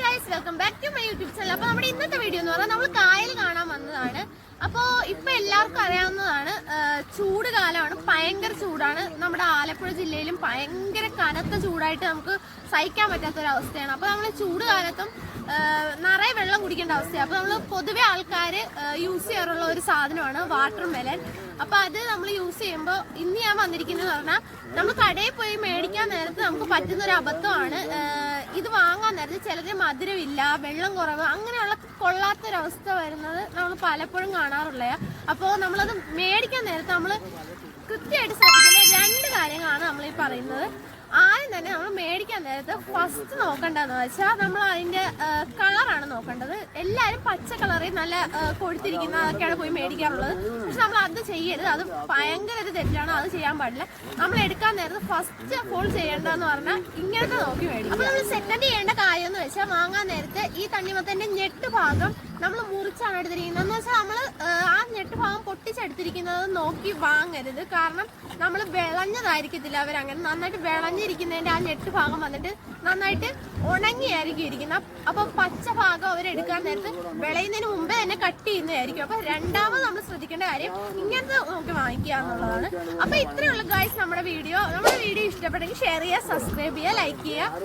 Guys welcome back to my YouTube channel അപ്പോൾ നമ്മുടെ ഇന്നത്തെ വീഡിയോ എന്ന് പറഞ്ഞാൽ നമ്മൾ കായൽ കാണാൻ വന്നതാണ്. അപ്പോൾ ഇപ്പോൾ എല്ലാവർക്കും അറിയാവുന്നതാണ് ചൂട് കാലമാണ്. ഭയങ്കര ചൂടാണ്. നമ്മുടെ ആലപ്പുഴ ജില്ലയിലും ഭയങ്കര കനത്ത ചൂടായിട്ട് നമുക്ക് സഹിക്കാൻ പറ്റാത്തൊരവസ്ഥയാണ്. അപ്പോൾ നമ്മൾ ചൂട് കാലത്തും നിറയെ വെള്ളം കുടിക്കേണ്ട അവസ്ഥയാണ്. അപ്പോൾ നമ്മൾ പൊതുവെ ആൾക്കാർ യൂസ് ചെയ്യാറുള്ള ഒരു സാധനമാണ് വാട്ടർ മെലൻ അപ്പോൾ അത് നമ്മൾ യൂസ് ചെയ്യുമ്പോൾ ഇന്ന് ഞാൻ വന്നിരിക്കുന്നത് പറഞ്ഞാൽ നമ്മൾ കടയിൽ പോയി മേടിക്കാൻ നേരത്ത് നമുക്ക് പറ്റുന്ന ഒരു അബദ്ധമാണ് ഇത് വാങ്ങാൻ നേരത്തെ ചിലര് മധുരമില്ല വെള്ളം കുറവ് അങ്ങനെയുള്ള കൊള്ളാത്തൊരവസ്ഥ വരുന്നത് നമ്മൾ പലപ്പോഴും കാണാറുള്ള അപ്പോൾ നമ്മളത് മേടിക്കാൻ നേരത്ത് നമ്മൾ കൃത്യമായിട്ട് ശ്രദ്ധിക്കുന്ന രണ്ട് കാര്യങ്ങളാണ് നമ്മൾ ഈ പറയുന്നത്. ആദ്യം തന്നെ നമ്മൾ മേടിക്കാൻ നേരത്ത് ഫസ്റ്റ് നോക്കേണ്ടതെന്ന് വെച്ചാൽ നമ്മൾ അതിന്റെ കളറാണ് നോക്കേണ്ടത്. എല്ലാവരും പച്ച കളറിൽ നല്ല കൊടുത്തിരിക്കുന്ന അതൊക്കെയാണ് പോയി മേടിക്കാറുള്ളത്. പക്ഷെ നമ്മൾ അത് ചെയ്യരുത്. അത് ഭയങ്കര ഒരു തെറ്റാണ്. അത് ചെയ്യാൻ പാടില്ല. നമ്മൾ എടുക്കാൻ നേരത്ത് ഫസ്റ്റ് ഫോൾ ചെയ്യേണ്ടതെന്ന് പറഞ്ഞാൽ ഇങ്ങനത്തെ നോക്കി മേടിക്കും അപ്പൊ നമ്മൾ സെക്കൻഡ് ചെയ്യേണ്ട വെച്ചാൽ വാങ്ങാൻ നേരത്തെ ഈ തണ്ണിമത്തന്റെ ഞെട്ട് ഭാഗം നമ്മൾ മുറിച്ചാണ് എടുത്തിരിക്കുന്നത്. എന്ന് വെച്ചാൽ നമ്മൾ ആ ഞെട്ട് ഭാഗം പൊട്ടിച്ചെടുത്തിരിക്കുന്നത് നോക്കി വാങ്ങരുത്. കാരണം നമ്മൾ വിളഞ്ഞതായിരിക്കത്തില്ല അവരങ്ങനെ. നന്നായിട്ട് വിളഞ്ഞിരിക്കുന്നതിന്റെ ആ ഞെട്ട് ഭാഗം വന്നിട്ട് നന്നായിട്ട് ഉണങ്ങിയായിരിക്കും ഇരിക്കുന്നത്. അപ്പൊ പച്ച ഭാഗം അവരെടുക്കാൻ നേരത്ത് വിളയുന്നതിന് മുമ്പേ തന്നെ കട്ട് ചെയ്യുന്നതായിരിക്കും. അപ്പൊ രണ്ടാമത് നമ്മൾ ശ്രദ്ധിക്കേണ്ട കാര്യം ഇങ്ങനത്തെ നോക്കി വാങ്ങിക്കുക എന്നുള്ളതാണ്. അപ്പൊ ഇത്രയുള്ള ഗായ്സ് നമ്മുടെ വീഡിയോ. നമ്മുടെ വീഡിയോ ഇഷ്ടപ്പെട്ടെങ്കിൽ ഷെയർ ചെയ്യുക സബ്സ്ക്രൈബ് ചെയ്യുക ലൈക്ക് ചെയ്യുക.